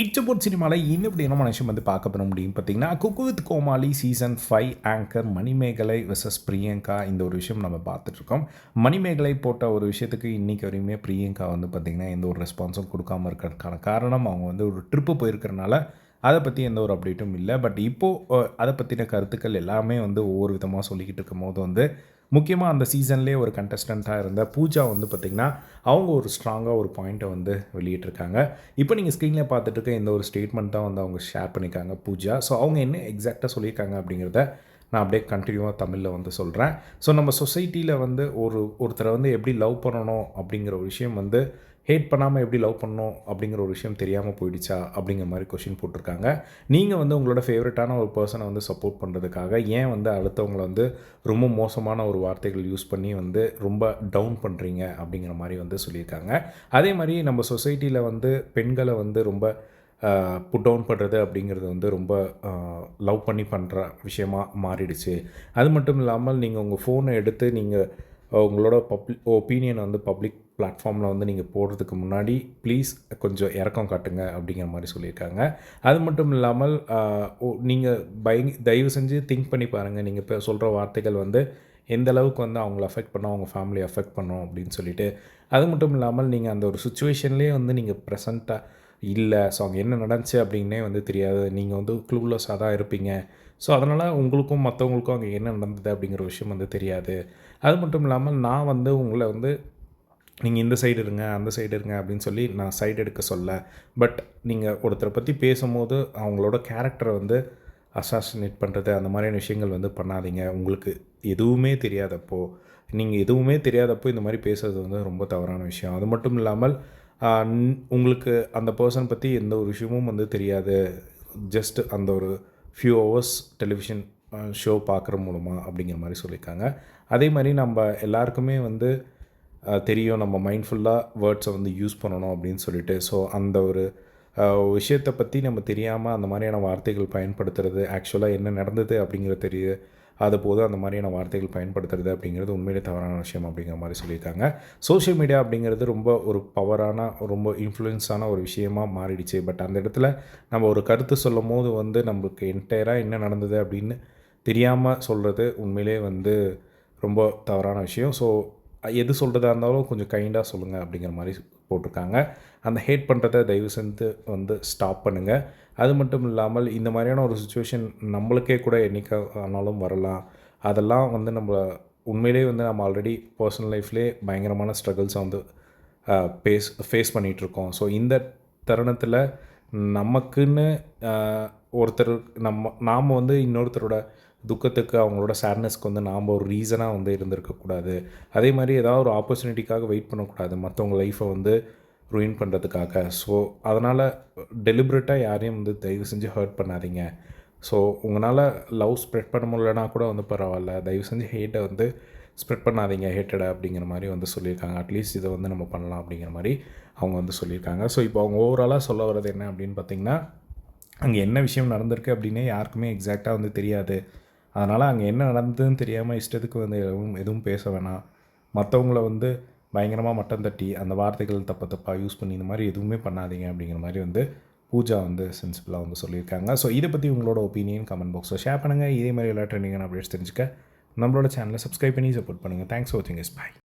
இச்சபோட் சினிமாவில் இன்னும் இப்படி என்ன மனுஷன் வந்து பார்க்க பெற முடியும் பார்த்தீங்கன்னா cook with Comali season five anchor Manimegalai versus Priyanka இந்த ஒரு விஷயம் நம்ம பார்த்துட்ருக்கோம். மணிமேகலை போட்ட ஒரு விஷயத்துக்கு இன்றைக்கி வரையுமே பிரியங்கா வந்து பார்த்திங்கன்னா எந்த ஒரு ரெஸ்பான்ஸும் கொடுக்காம இருக்கிறதுக்கான காரணம் அவங்க வந்து ஒரு ட்ரிப்பு போயிருக்கிறனால அதை பற்றி எந்த ஒரு அப்டேட்டும் இல்லை. பட் இப்போது அதை பற்றின கருத்துக்கள் எல்லாமே வந்து ஒவ்வொரு விதமாக சொல்லிக்கிட்டு இருக்கும் போது வந்து முக்கியமாக அந்த சீசன்லேயே ஒரு கண்டஸ்டண்ட்டாக இருந்த பூஜா வந்து பார்த்திங்கன்னா அவங்க ஒரு ஸ்ட்ராங்காக ஒரு பாயிண்ட்டை வந்து வெளியிட்டிருக்காங்க. இப்போ நீங்கள் ஸ்க்ரீனில் பார்த்துட்டு இருக்க இந்த ஒரு ஸ்டேட்மெண்ட் தான் வந்து அவங்க ஷேர் பண்ணியிருக்காங்க பூஜா. ஸோ அவங்க என்ன எக்ஸாக்டாக சொல்லியிருக்காங்க அப்படிங்கிறத நான் அப்படியே கண்டினியூவாக தமிழில் வந்து சொல்கிறேன் ஸோ நம்ம சொசைட்டியில் வந்து ஒரு ஒருத்தரை வந்து எப்படி லவ் பண்ணணும் அப்படிங்கிற ஒரு விஷயம் வந்து ஹேட் பண்ணாமல் எப்படி லவ் பண்ணணும் அப்படிங்கிற ஒரு விஷயம் தெரியாமல் போயிடுச்சா அப்படிங்கிற மாதிரி கொஷின் போட்டிருக்காங்க. நீங்கள் வந்து உங்களோட ஃபேவரட்டான ஒரு பர்சனை வந்து சப்போர்ட் பண்ணுறதுக்காக ஏன் வந்து அடுத்தவங்களை வந்து ரொம்ப மோசமான ஒரு வார்த்தைகள் யூஸ் பண்ணி வந்து ரொம்ப டவுன் பண்ணுறீங்க அப்படிங்கிற மாதிரி வந்து சொல்லியிருக்காங்க. அதே மாதிரி நம்ம சொசைட்டியில் வந்து பெண்களை வந்து ரொம்ப புட் டவுன் பண்ணுறது அப்படிங்கிறது வந்து ரொம்ப லவ் பண்ணி பண்ணுற விஷயமா மாறிடுச்சு. அது மட்டும் இல்லாமல் நீங்கள் உங்கள் ஃபோனை எடுத்து நீங்கள் உங்களோட பப்ளிக் ஒப்பீனியனை வந்து பப்ளிக் பிளாட்ஃபார்மில் வந்து நீங்கள் போடுறதுக்கு முன்னாடி ப்ளீஸ் கொஞ்சம் இறக்கம் காட்டுங்க அப்படிங்கிற மாதிரி சொல்லியிருக்காங்க. அது மட்டும் இல்லாமல் நீங்கள் பயங் தயவு செஞ்சு திங்க் பண்ணி பாருங்கள் நீங்கள் இப்போ சொல்கிற வார்த்தைகள் வந்து எந்த அளவுக்கு வந்து அவங்கள அஃபெக்ட் பண்ணோம் அவங்க ஃபேமிலி அஃபெக்ட் பண்ணோம் அப்படின்னு சொல்லிட்டு. அது மட்டும் இல்லாமல் நீங்கள் அந்த ஒரு சுச்சுவேஷன்லேயே வந்து நீங்கள் ப்ரெசண்ட்டாக இல்லை. ஸோ அங்கே என்ன நடந்துச்சு அப்படின்னே வந்து தெரியாது. நீங்கள் வந்து க்ளூலெஸ்ஸாக தான் இருப்பீங்க. ஸோ அதனால் உங்களுக்கும் மற்றவங்களுக்கும் அங்கே என்ன நடந்தது அப்படிங்கிற விஷயம் வந்து தெரியாது. அது மட்டும் இல்லாமல் நான் வந்து உங்களை வந்து நீங்கள் இந்த சைடு இருங்க அந்த சைடு இருங்க அப்படின்னு சொல்லி நான் சைடு எடுக்க சொல்ல. பட் நீங்கள் ஒருத்தரை பற்றி பேசும்போது அவங்களோட கேரக்டரை வந்து அசாசினேட் பண்ணுறது அந்த மாதிரியான விஷயங்கள் வந்து பண்ணாதீங்க. உங்களுக்கு எதுவுமே தெரியாதப்போ நீங்கள் எதுவுமே தெரியாதப்போ இந்த மாதிரி பேசுகிறது வந்து ரொம்ப தவறான விஷயம். அது மட்டும் இல்லாமல் உங்களுக்கு அந்த பர்சன் பற்றி எந்த ஒரு விஷயமும் வந்து தெரியாது. ஜஸ்ட் அந்த ஒரு ஃபியூ ஹவர்ஸ் டெலிவிஷன் ஷோ பார்க்குற மூலமாக அப்படிங்கிற மாதிரி சொல்லியிருக்காங்க. அதே மாதிரி நம்ம எல்லாருக்குமே வந்து தெரியும் நம்ம மைண்ட்ஃபுல்லாக வேர்ட்ஸை வந்து யூஸ் பண்ணணும் அப்படின்னு சொல்லிட்டு. ஸோ அந்த ஒரு விஷயத்தை பற்றி நம்ம தெரியாமல் அந்த மாதிரியான வார்த்தைகள் பயன்படுத்துறது ஆக்சுவலாக என்ன நடந்தது அப்படிங்கிறது தெரியுது அது போது அந்த மாதிரியான வார்த்தைகள் பயன்படுத்துறது அப்படிங்கிறது உண்மையிலே தவறான விஷயம் அப்படிங்கிற மாதிரி சொல்லியிருக்காங்க. சோஷியல் மீடியா அப்படிங்கிறது ரொம்ப ஒரு பவரான ரொம்ப இன்ஃப்ளூயன்ஸான ஒரு விஷயமாக மாறிடுச்சு. பட் அந்த இடத்துல நம்ம ஒரு கருத்து சொல்லும் போது வந்து நம்மளுக்கு என்டையராக என்ன நடந்தது அப்படின்னு தெரியாமல் சொல்கிறது உண்மையிலே வந்து ரொம்ப தவறான விஷயம். ஸோ எது சொல்கிறதா இருந்தாலும் கொஞ்சம் கைண்டாக சொல்லுங்கள் அப்படிங்கிற மாதிரி போட்டிருக்காங்க. அந்த ஹேட் பண்ணுறத தயவு செஞ்சு வந்து ஸ்டாப் பண்ணுங்கள் அது மட்டும் இல்லாமல் இந்த மாதிரியான ஒரு சுச்சுவேஷன் நம்மளுக்கே கூட என்றைக்கு ஆனாலும் வரலாம். அதெல்லாம் வந்து நம்ம உண்மையிலே வந்து நம்ம ஆல்ரெடி பர்சனல் லைஃப்லேயே பயங்கரமான ஸ்ட்ரகிள்ஸை வந்து ஃபேஸ் ஃபேஸ் பண்ணிகிட்ருக்கோம் ஸோ இந்த தருணத்தில் நமக்குன்னு ஒருத்தர் நம்ம நாம் வந்து இன்னொருத்தரோட துக்கத்துக்கு அவங்களோட சேட்னஸ்க்கு வந்து நாம் ஒரு ரீசனாக வந்து இருந்திருக்கக்கூடாது. அதே மாதிரி ஏதாவது ஒரு ஆப்பர்ச்சுனிட்டிக்காக வெயிட் பண்ணக்கூடாது. மற்றவங்க லைஃப்பை வந்து ருயின் பண்ணுறதுக்காக ஸோ அதனால் டெலிபரேட்டாக யாரையும் வந்து தயவு செஞ்சு ஹர்ட் பண்ணாதீங்க. ஸோ உங்களால் லவ் ஸ்ப்ரெட் பண்ண முடியலனா கூட வந்து பரவாயில்ல. தயவு செஞ்சு ஹேட்டை வந்து ஸ்ப்ரெட் பண்ணாதீங்க. ஹேட்டடை அப்படிங்கிற மாதிரி வந்து சொல்லியிருக்காங்க. அட்லீஸ்ட் இதை வந்து நம்ம பண்ணலாம் அப்படிங்கிற மாதிரி அவங்க வந்து சொல்லியிருக்காங்க. ஸோ இப்போ அவங்க ஓவராலாக சொல்ல வர்றது என்ன அப்படின்னு பார்த்திங்கன்னா அங்கே என்ன விஷயம் நடந்திருக்கு அப்படின்னே யாருக்குமே எக்ஸாக்டாக வந்து தெரியாது. அதனால் அங்கே என்ன நடந்ததுன்னு தெரியாமல் இஷ்டத்துக்கு வந்து எதுவும் எதுவும் பேச வேணாம். மற்றவங்கள வந்து பயங்கரமாக மட்டம் தட்டி அந்த வார்த்தைகள் தப்ப தப்பாக யூஸ் பண்ணி இந்த மாதிரி எதுவுமே பண்ணாதீங்க அப்படிங்கிற மாதிரி வந்து பூஜா வந்து சென்சிபிளாக வந்து சொல்லியிருக்காங்க. ஸோ இதை பற்றி உங்களோட ஒப்பீனியன் கமெண்ட் பாக்ஸில் ஷேர் பண்ணுங்கள் இதே மாதிரி எல்லா ட்ரெண்டிங்கான அப்டேட்ஸ் தெரிஞ்சுக்க நம்மளோட சேனலை சப்ஸ்கிரைப் பண்ணி சப்போர்ட் பண்ணுங்கள் தேங்க்ஸ் ஃபார் வாட்சிங் இஸ் பாய்